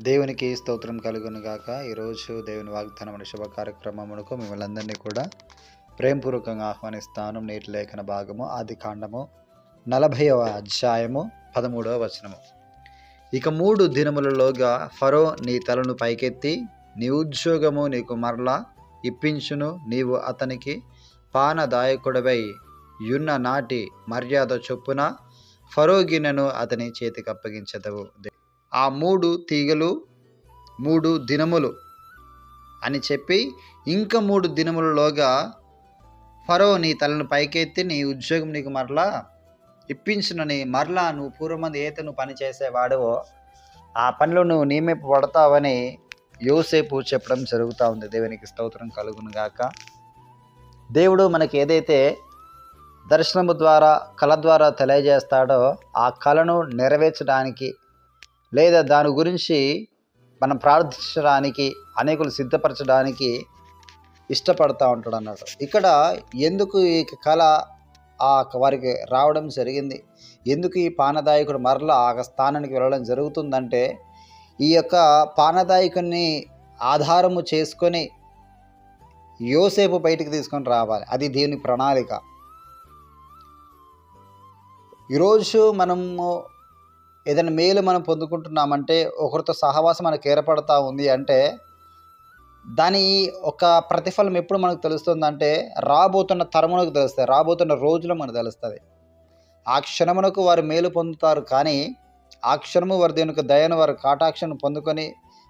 దేవునికి స్తోత్రం కలుగును గాక. ఈరోజు దేవుని వాగ్దానం శుభ కార్యక్రమమునకు మిమ్మల్ని అందరినీ కూడా ప్రేమపూర్వకంగా ఆహ్వానిస్తాను. నేటి లేఖన భాగము ఆది కాండము నలభైవ అధ్యాయము పదమూడవ వచనము. ఇక మూడు దినములలోగా ఫరో నీ తలను పైకెత్తి నీ ఉద్యోగము నీకు మరలా ఇప్పించును. నీవు అతనికి పానదాయకుడవై యున్న నాటి మర్యాద చొప్పున ఫరో గిన్నెను అతని చేతికి అప్పగించదవు. ఆ మూడు తీగలు మూడు దినములు అని చెప్పి ఇంకా మూడు దినములలోగా ఫరో నీ తలను పైకెత్తి నీ ఉద్యోగం నీకు మరలా ఇప్పించునని మరలా నువ్వు పూర్వమంది ఏత నువ్వు పని చేసేవాడవో ఆ పనిలో నువ్వు నియమింపబడతావని యోసేపు చెప్పడం జరుగుతూ ఉంది. దేవునికి స్తోత్రం కలుగును గాక. దేవుడు మనకి ఏదైతే దర్శనము ద్వారా కళ ద్వారా తెలియజేస్తాడో ఆ కళను నెరవేర్చడానికి లేదా దాని గురించి మనం ప్రార్థించడానికి అనేకులు సిద్ధపరచడానికి ఇష్టపడతా ఉంటాడు అన్నాడు ఇక్కడ ఎందుకు ఈ కళ ఆ వారికి రావడం జరిగింది? ఎందుకు ఈ పానదాయకుడు మరలా ఆ స్థానానికి వెళ్ళడం జరుగుతుందంటే ఈ యొక్క పానదాయకుని ఆధారము చేసుకొని యోసేపు బయటికి తీసుకొని రావాలి. అది దేవుని ప్రణాళిక. ఈరోజు మనము ఏదైనా మేలు మనం పొందుకుంటున్నామంటే ఒకరితో సహవాసం మనకు ఏర్పడతా ఉంది అంటే దాని ఒక ప్రతిఫలం ఎప్పుడు మనకు తెలుస్తుందంటే రాబోతున్న తరమునకు తెలుస్తుంది రాబోతున్న రోజులు మనకు తెలుస్తుంది ఆ క్షణమునకు వారు మేలు పొందుతారు కానీ ఆ క్షణము వారి దేవునికి దయను వారు కాటాక్షను పొందుకొని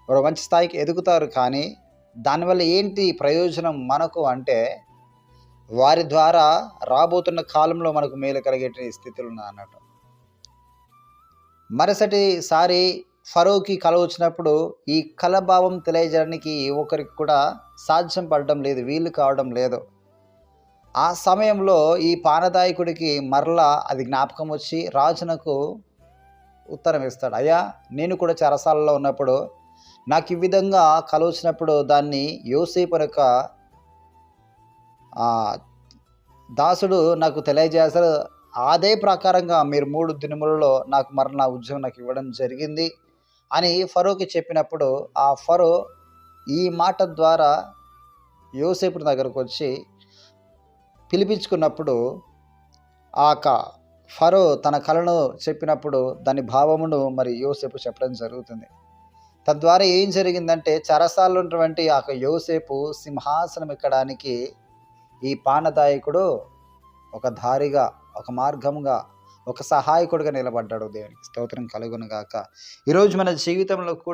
వారు మంచి స్థాయికి ఎదుగుతారు కానీ దానివల్ల ఏంటి ప్రయోజనం మనకు అంటే వారి ద్వారా రాబోతున్న కాలంలో మనకు మేలు కలిగే స్థితులు ఉన్నాయి అన్నట్టు మరుసటిసారి ఫరోకి కల వచ్చినప్పుడు ఈ కలభావం తెలియజేయడానికి ఒకరికి కూడా సాధ్యం పడడం లేదు వీలు కావడం లేదు. ఆ సమయంలో ఈ పానదాయకుడికి మరలా అది జ్ఞాపకం వచ్చి రాజునకు ఉత్తరం ఇస్తాడు. అయ్యా నేను కూడా చెరసాలలో ఉన్నప్పుడు నాకు ఈ విధంగా కలవచ్చినప్పుడు దాన్ని యోసేపు యొక్క దాసుడు నాకు తెలియజేస్తాడు అదే ప్రకారంగా మీరు మూడు దినములలో నాకు మరి నా ఉద్యోగం నాకు ఇవ్వడం జరిగింది అని ఫరోకి చెప్పినప్పుడు ఆ ఫరో ఈ మాట ద్వారా యోసేపు దగ్గరకు వచ్చి పిలిపించుకున్నప్పుడు ఆ ఫరో తన కళను చెప్పినప్పుడు దాని భావమును మరి యోసేపు చెప్పడం జరుగుతుంది. తద్వారా ఏం జరిగిందంటే చరసాల్లో ఉన్నటువంటి ఆ యోసేపు సింహాసనం ఎక్కడానికి ఈ పానదాయకుడు ఒక దారిగా ఒక మార్గముగా ఒక సహాయకుడిగా నిలబడ్డాడు దేవునికి. స్తోత్రం కలుగును గాక. ఈరోజు మన జీవితంలో కూడా